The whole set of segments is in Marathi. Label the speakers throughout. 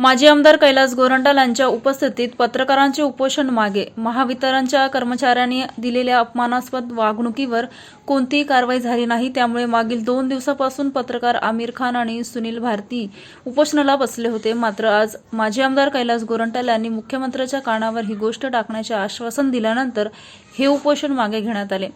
Speaker 1: माजी आमदार कैलास गोरंटाल यांच्या उपस्थितीत पत्रकारांचे उपोषण मागे महावितरणच्या कर्मचाऱ्यांनी दिलेल्या अपमानास्पद वागणुकीवर कोणतीही कारवाई झाली नाही. त्यामुळे मागील दोन दिवसापासून पत्रकार आमिर खान आणि सुनील भारती उपोषणाला बसले होते. मात्र आज माजी आमदार कैलास गोरंटाल यांनी मुख्यमंत्र्यांच्या कानावर ही गोष्ट टाकण्याचे आश्वासन दिल्यानंतर हे उपोषण मागे घेण्यात आले.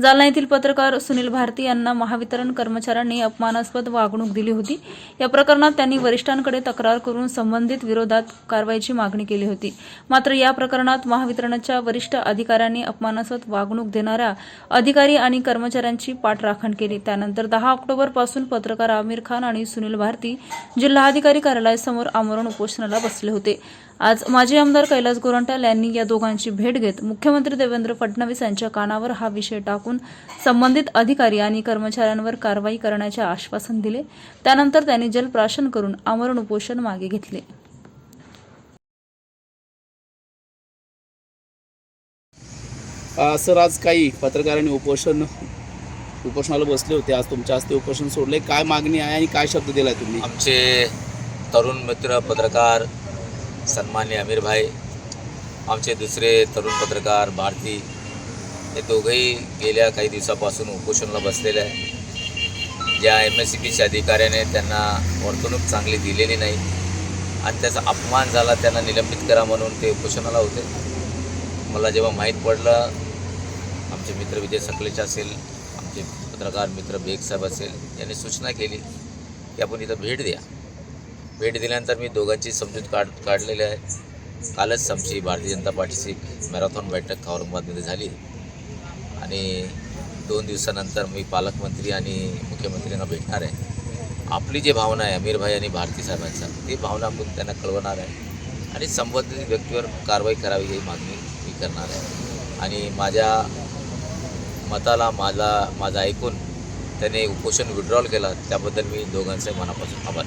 Speaker 1: जालना येथील पत्रकार सुनील भारती यांना महावितरण कर्मचाऱ्यांनी अपमानास्पद वागणूक दिली होती. या प्रकरणात त्यांनी वरिष्ठांकडे तक्रार करून संबंधित विरोधात कारवाईची मागणी केली होती. मात्र या प्रकरणात महावितरणच्या वरिष्ठ अधिकाऱ्यांनी अपमानास्पद वागणूक देणाऱ्या अधिकारी आणि कर्मचाऱ्यांची पाठराखण केली. त्यानंतर दहा ऑक्टोबरपासून पत्रकार आमिर खान आणि सुनील भारती जिल्हाधिकारी कार्यालयासमोर आमरण उपोषणाला बसले होते. आज माजी आमदार कैलास गोरंट्याल यांनी या दोघांची भेट घेत मुख्यमंत्री देवेंद्र फडणवीस यांच्या कानावर हा विषय टाकून संबंधित अधिकारी आणि कर्मचाऱ्यांवर कारवाई करण्याचे आश्वासन दिले. त्यानंतर त्यांनी जलप्राशन करून आमरण उपोषण मागे घेतले.
Speaker 2: सर आज काही पत्रकारांनी उपोषण उपोषणाला बसले होते. आज तुमच्या हस्ते उपोषण सोडले. काय मागणी आहे आणि काय शब्द दिला तुम्ही?
Speaker 3: आमचे तरुण मित्र पत्रकार सन्मान्य अमीर भाई आमचे दुसरे तरुण पत्रकार भारती हे दोघंही गेल्या काही दिवसापासून उपोषणाला बसलेले आहे ज्या एम एस सी बीच्या अधिकाऱ्याने त्यांना वर्तणूक चांगली दिलेली नाही आणि त्याचा अपमान झाला त्यांना निलंबित करा म्हणून ते उपोषणाला होते. मला जेव्हा माहीत पडलं आमचे मित्र विजय सकलेचे असेल आमचे पत्रकार मित्र बेग साहेब असेल यांनी सूचना केली की आपण इथं भेट द्या. भेट दिल्यानंतर मी दोघांची समजूत काढ काढलेली आहे. कालच आमची भारतीय जनता पार्टीची मॅरेथॉन बैठक औरंगाबादमध्ये झाली. आणि दोन दिवसानंतर मी पालकमंत्री आणि मुख्यमंत्र्यांना भेटणार आहे. आपली जी भावना आहे अमीरभाई आणि भारती साहेबांचा ती भावना आपण त्यांना कळवणार आहे. आणि संबंधित व्यक्तीवर कारवाई करावी ही मागणी करणार आहे. आणि माझ्या मताला माझा माझा ऐकून त्याने उपोषण विड्रॉल केला त्याबद्दल मी दोघांचे मनापासून आभार